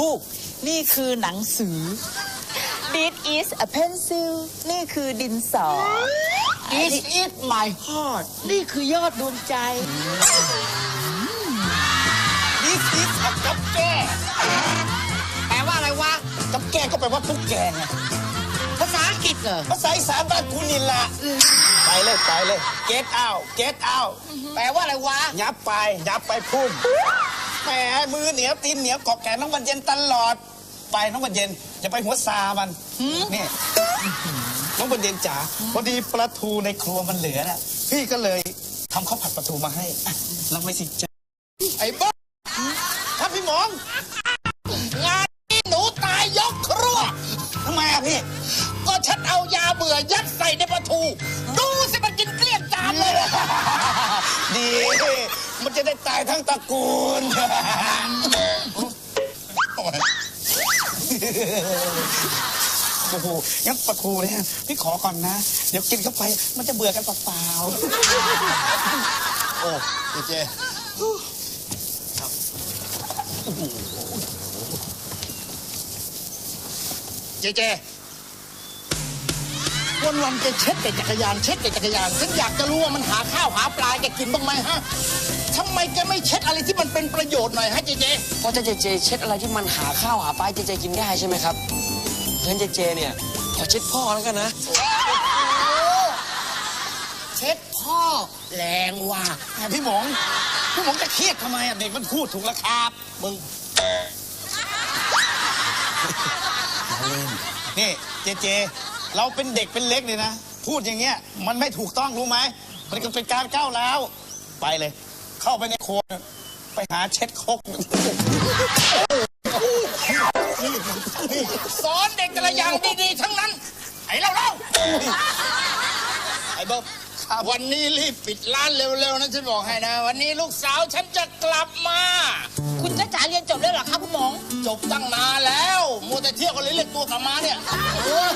book นี่คือหนังสือ This is a pencil นี่คือดินสอ This is my heart นี่คือยอดดวงใจ This is a กับแก้แปลว่าอะไรวะกับแก้ก็แปลว่าตุ๊กแกไงภาษาอังกฤษเหรอภาษาอีสานบ้านกูนี่ละไปเลยไปเลย get out get out แปลว่าอะไรวะยับไปยับไปพุ่ม แหมมือเหนียวตีนเหนียวเกาะแขนน้องวันเย็นตลอด ไปน้องวันเย็นอย่าไปหัวซามันนี่น้องวันเย็นจ๋าพอดีปลาทูในครัวมันเหลือน่ะพี่ก็เลยทำข้าวผัดปลาทูมาให้อะรับไว้สิจ๊ะไอ้บ้าครับพี่หมองงานนี้หนูตายยกครัวทำไมอะพี่ ก็ฉันเอายาเบื่อยัดใส่ในปลาทู จะได้ตายทั้งตระกูล โอ้โหงั้นปลาทูเนี่ยพี่ขอก่อนนะ เดี๋ยวกินเข้าไปมันจะเบื่อกันเปล่าโอ้เจเจเจเจวันวันๆแกเช็ดแต่จักรยาน เช็ดแต่จักรยาน ฉันอยากจะรู้ว่ามันหาข้าวหาปลาแกกินบ้างไหมฮะ ทำไมแกไม่เช็ดอะไรที่มันเป็นประโยชน์หน่อยฮะเจเจ เพราะถ้าเจเจเช็ดอะไรที่มันหาข้าวหาปลาให้เจเจกินได้ใช่ไหมครับงั้นเจเจเนี่ยขอเช็ดพ่อแล้วกันนะ เช็ดพ่อแรงว่ะๆแต่พี่หมองพี่หมองจะเครียดทำไมอะเด็กมันพูดถูกแล้วครับมึงนี่เจเจ เราเป็นเด็กเป็นเล็กเลยนะ พูดอย่างเงี้ยมันไม่ถูกต้องรู้ไหมมันก็เป็นการก้าวร้าวไปเลย เข้าไปในโคนไปหาเช็ดครกสอนเด็กแต่ละอย่างดีๆ ทั้งนั้น ไอ้เราเล่าไอ้บ๊อบวันนี้รีบปิดร้านเร็วๆนะฉันบอกให้นะ วันนี้ลูกสาวฉันจะกลับมา คุณจ้าจ๋าเรียนจบแล้วเหรอครับคุณหมอง จบตั้งนานแล้วมัวแต่เที่ยวกันเลยเรียกตัวกลับมาเนี่ยเออ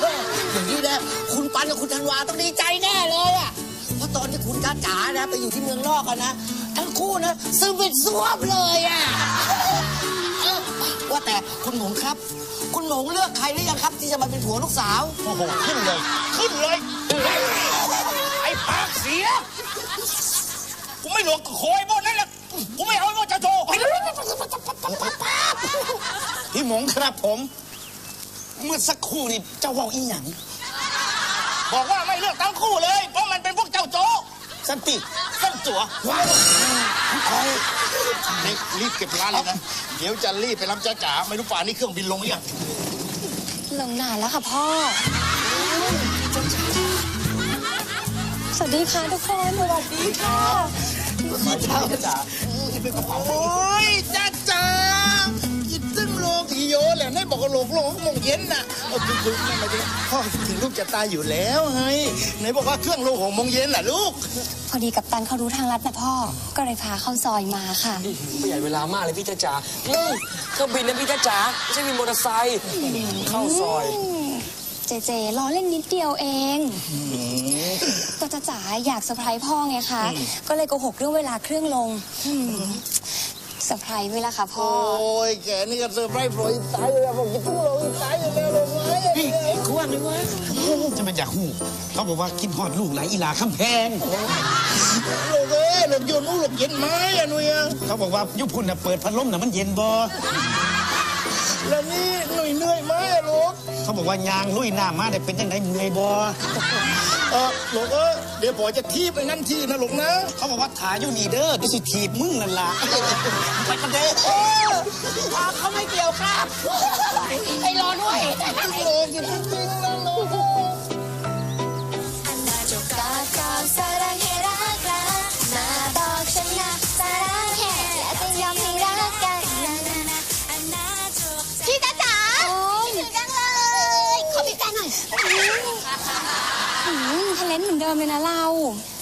อย่างนี้นะคุณปันกับคุณธันวาต้องดีใจแน่เลยอะเพราะตอนที่คุณจ้าจ๋านะไปอยู่ที่เมืองนอกกันนะ ทั้งคู่นะซึมเป็นซวบเลยอะเออว่าแต่คุณหมงครับ คุณหมงเลือกใครหรือยังครับ ที่จะมาเป็นผัวลูกสาว โอ้โหขึ้นเลย ขึ้นเลย ไอ้ปากเสีย กูไม่หลวงโคยบนนั่นแหละกูไม่เอาไอ้บนจะโชว์พี่หมงครับผม เมื่อสักครู่นี่เจ้าเว่าอีหยังบอกว่าไม่เลือกทั้งคู่เลย เพราะมันเป็นพวกเจ้าโจ สันติสั้น จัวว้าวคอยนี่รีบเก็บร้านเลยนะ เดี๋ยวจะรีบไปรับจ้าจ๋าไม่รู้ป่านนี้เครื่องบินลงหรือยังลงนานแล้วค่ะพ่อ สวัสดีค่ะทุกคน สวัสดีค่ะมาจ้าจ๋าโอ้ยจ้าจ๋าคิดถึงโลกอีโยแหละให้บอกว่าโลกโลกมงเย็นน่ะ เอาคือคือนั่นหมายถึงพ่อคิดถึงลูกจะตายอยู่แล้วเฮ้ยไหนบอกว่าเครื่องโลกหกโมงเย็นน่ะลูก พอดีกับตันเขารู้ทางลัดนะพ่อ ก็เลยพาเข้าซอยมาค่ะประหยัดเวลามากเลยพี่จ้าจ๋าอืมเครื่องบินนะพี่จ้าจ๋าไม่ใช่วินมอเตอร์ไซค์เข้าซอย เจเจล้อเล่นนิดเดียวเองก็จะจ๋าอยากเซอร์ไพรส์พ่อไงคะ ก็เลยโกหกเรื่องเวลาเครื่องลง เซอร์ไพรส์ไว้ละคะพ่อ โอ้ยแกนี่ก็เซอร์ไพรส์โปรยตายเลยบอกคิดถึงโลกตายอยู่แล้วเลยไหมพี่เขาว่าไงวะจะเป็นอยากหูเขาบอกว่ากินฮอดลูกหลายอีหลาข้ามแพงโลกเอ้ยโลกโยนนู้โลกเย็นไหมอะหนุ่ยอะเขาบอกว่ายุพุ่นน่ะเปิดพัดลมน่ะมันเย็นบ่แล้วนี่หนุ่ยเหนื่อยไหมอะลูกเขาบอกว่ายางลุยหน้ำมาได้เป็นยังไงเมื่อยบ่เออลูกเอ้ย เดี๋ยวพ่อจะทีบไปนั่นที่นะลูกนะ เขาบอกว่าถ่ายอยู่นี่เด้อที่สิถีบมึงนั่นล่ะไปกันเด้อเขาไม่เกี่ยวครับไปรอด้วยโลกจริงๆนะลูก ทะเลนเหมือนเดิมเลยนะเรา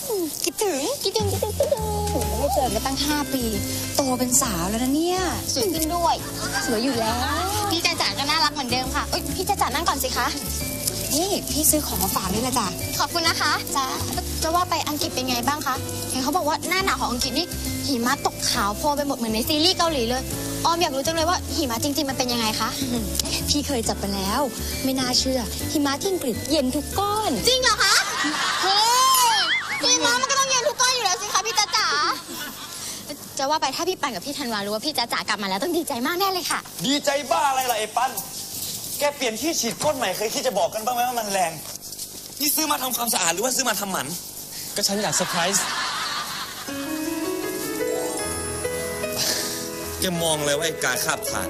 อืมคิดถึงคิดถึงคิดถึงคิดถึงไม่เจอกันตั้ง 5 ปี โตเป็นสาวแล้วนะเนี่ยสวยขึ้นด้วย สวยอยู่แล้วพี่จ๋าจ๋าก็น่ารักเหมือนเดิมค่ะเอ้ยพี่จ๋าจ๋านั่งก่อนสิคะ นี่พี่ซื้อของมาฝากนี่แหละจ้ะขอบคุณนะคะจ้าจะว่าไปอังกฤษเป็นไงบ้างคะ เห็นเขาบอกว่าหน้าหนาวของอังกฤษนี่หิมะตกขาวโพลนไปหมดเหมือนในซีรีส์เกาหลีเลย ออมอยากรู้จังเลยว่าหิมะจริง ๆ มันเป็นยังไงคะ พี่เคยจับมาแล้ว ไม่น่าเชื่อ หิมะที่อังกฤษเย็นทุกก้อน จริงเหรอคะเฮ้ยหิมะมันก็ต้องเย็นทุกก้อนอยู่แล้วสิคะพี่จ๊ะจ๋าจะว่าไปถ้าพี่ปันกับพี่ธันวารู้ว่าพี่จ๊ะจ๋ากลับมาแล้วต้องดีใจมากแน่เลยค่ะ ดีใจบ้าอะไรล่ะไอ้ปัน แกเปลี่ยนที่ฉีดก้นใหม่เคยคิดจะบอกกันบ้างไหมว่ามันแรง นี่ซื้อมาทำความสะอาดหรือว่าซื้อมาทำหมัน ก็ฉันอยากเซอร์ไพรส์ กมองเลยว่าไอ้กาคาบทาน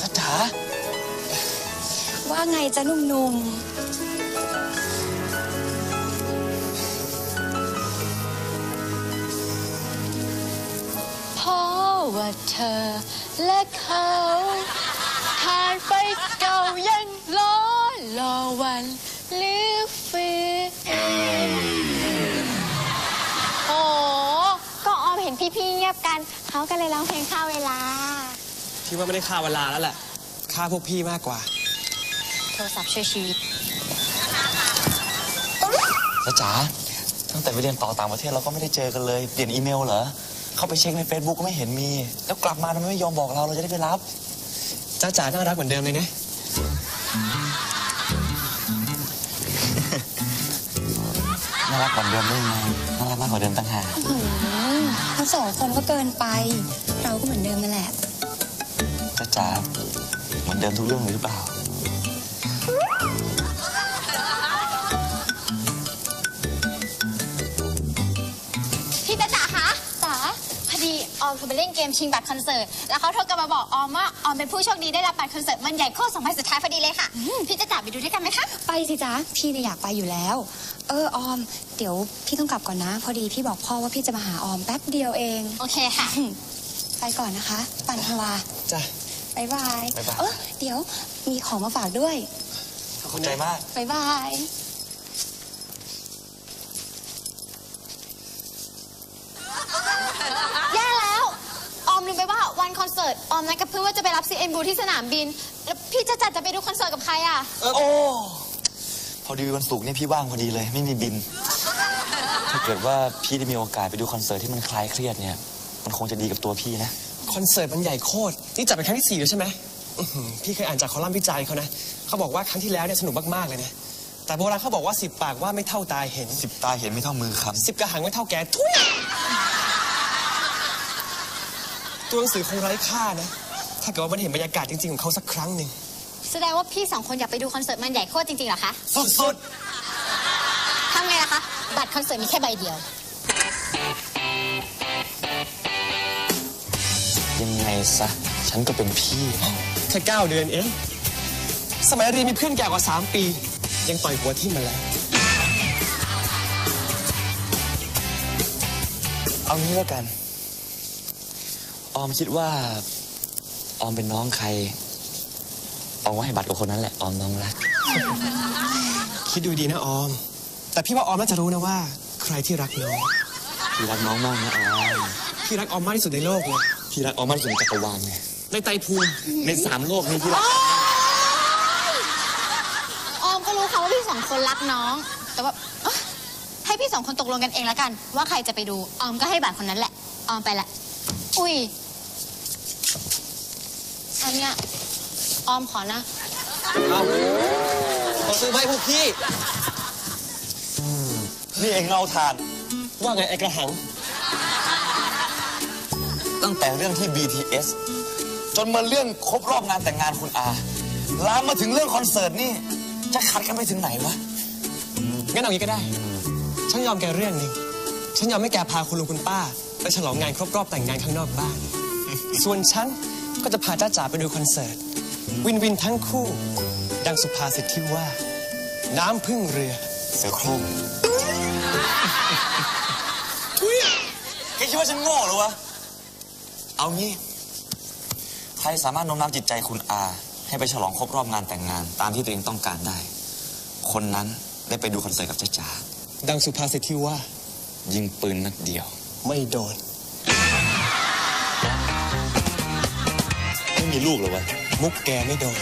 จ้าจ๋าว่าไงจ๊ะหนุ่มเพราะว่าเธอและเขาผ่านไปเก่ายังล้อรอวันหรือฟื้น พี่ๆเงียบกัน เขาก็เลยร้องเพลงเข้าเวลาพี่ว่าไม่ได้ฆ่าเวลาแล้วแหละฆ่าพวกพี่มากกว่า โทรศัพท์ช่วยชีวิตจ้าจ๋าตั้งแต่ไปเรียนต่อต่างประเทศเราก็ไม่ได้เจอกันเลย เปลี่ยนอีเมลเหรอ เข้าไปเช็คใน Facebook ก็ไม่เห็นมี แล้วกลับมาทำไมไม่ยอมบอกเราเราจะได้ไปรับจ้าจ๋าน่ารักเหมือนเดิมเลยนะ น่ารักกว่าเดิมได้ยังไงน่ารักมากกว่าเดิมตั้งหากๆหืม ทั้งสองคนก็เกินไป เราก็เหมือนเดิมนั่นแหละจ้าจ๋าเหมือนเดิมทุกเรื่องเลยหรือเปล่า พี่จ๊ะจ๋าคะจ๋าพอดีออมโทรไปเล่นเกมชิงบัตรคอนเสิร์ต แล้วเขาโทรกลับมาบอกออมว่าออมเป็นผู้โชคดีได้รับบัตรคอนเสิร์ตมันใหญ่โคตรสองใบสุดท้ายพอดีเลยค่ะ พี่จ๊ะจ๋าไปดูด้วยกันไหมคะ ไปสิจ๊ะ พี่เนี่ยอยากไปอยู่แล้ว เออออม เดี๋ยวพี่ต้องกลับก่อนนะ พอดีพี่บอกพ่อว่าพี่จะมาหาออมแป๊บเดียวเอง โอเคค่ะ ไปก่อนนะคะ ปันทวาจ้ะ บายบายบ๊ายบาย เออเดี๋ยวมีของมาฝากด้วยขอบใจมาก บายบาย แย่แล้ว ออมลืมไปว่าวันคอนเสิร์ต ออมนัดกับเพื่อนว่าจะไปรับซีเอ็นบูที่สนามบิน แล้วพี่จะจัดจะไปดูคอนเสิร์ตกับใครอะ โอ้พ อดีวันศุกร์เนี่ยพี่ว่างพอดีเลย ไม่มีบิน ถ้าเกิดว่าพี่ได้มีโอกาสไปดูคอนเสิร์ตที่มันคลายเครียดเนี่ย มันคงจะดีกับตัวพี่นะ คอนเสิร์ตมันใหญ่โคตร นี่จัดเป็นครั้งที่สี่แล้วใช่ไหมอื้อหือพี่เคยอ่านจากคอลัมน์วิจัยเขานะ เขาบอกว่าครั้งที่แล้วเนี่ยสนุกมากๆเลยนะ แต่โบราณเขาบอกว่าสิบปากว่าไม่เท่าตาเห็นสิบตาเห็นไม่เท่ามือครับ สิบกระหังไม่เท่าแกทุยตัวหนังสือคงไร้ค่านะ ถ้าเกิดว่ามันเห็นบรรยากาศจริงๆของเขาสักครั้งหนึ่ง แสดงว่าพี่สองคนอยากไปดูคอนเสิร์ตมันใหญ่โคตรจริงๆเหรอคะสุดทำไงล่ะคะ บัตรคอนเสิร์ตมีแค่ใบเดียวยังไงซะ ฉันก็เป็นพี่ๆแค่เก้าเดือนเอง สมัยเรียนมีเพื่อนแก่กว่าสามปี ยังต่อยหัวทิ่มมาแล้ว เอางี้แล้วกัน ออมคิดว่า ออมเป็นน้องใคร ออมก็ให้บัตรกับคนนั้นแหละออมน้องรัก คิดดูดีนะออม แต่พี่ว่าออมน่าจะรู้นะว่า ใครที่รักน้องพี่รักน้องมากนะออมพี่รักออมมากที่สุดในโลกเลยพี่รักออมมากที่สุดในจักรวาลไงในไตรภูมิในสามโลกนี้พี่รักออมก็รู้ค่ะว่าพี่สองคนรักน้อง แต่ว่าเอ้อให้พี่สองคนตกลงกันเองแล้วกัน ว่าใครจะไปดูออมก็ให้บัตรคนนั้นแหละออมไปละ อุ้ยอันเนี้ย ออมขอนะ เอาขอซื้อให้พวกพี่ นี่เองเงาทาน ว่าไงไอ้กระหัง ตั้งแต่เรื่องที่ BTS จนมาเรื่องครบรอบงานแต่งงานคุณอา ลามมาถึงเรื่องคอนเสิร์ตนี่ จะขัดกันไปถึงไหนวะ งั้นเอางี้ก็ได้ ฉันยอมแกเรื่องหนึ่งฉันยอมให้แกพาคุณลุงคุณป้า ไปฉลองงานครบรอบแต่งงานข้างนอกบ้าน ส่วนฉันก็จะพาจ้าจ๋าไปดูคอนเสิร์ต วินวินทั้งคู่ ดังสุภาษิตที่ว่า น้ำพึ่งเรือเสือโคร่งแกคิดว่าฉันโง่หรอวะ เอางี้ ใครสามารถโน้มน้าวจิตใจคุณอา ให้ไปฉลองครบรอบงานแต่งงาน ตามที่ตัวเองต้องการได้ คนนั้นได้ไปดูคอนเสิร์ตกับจ้าจ๋าดังสุภาษิตที่ว่า ยิงปืนนัดเดียว ไม่โดน ไม่มีลูกหรอวะ มุกแกไม่โดน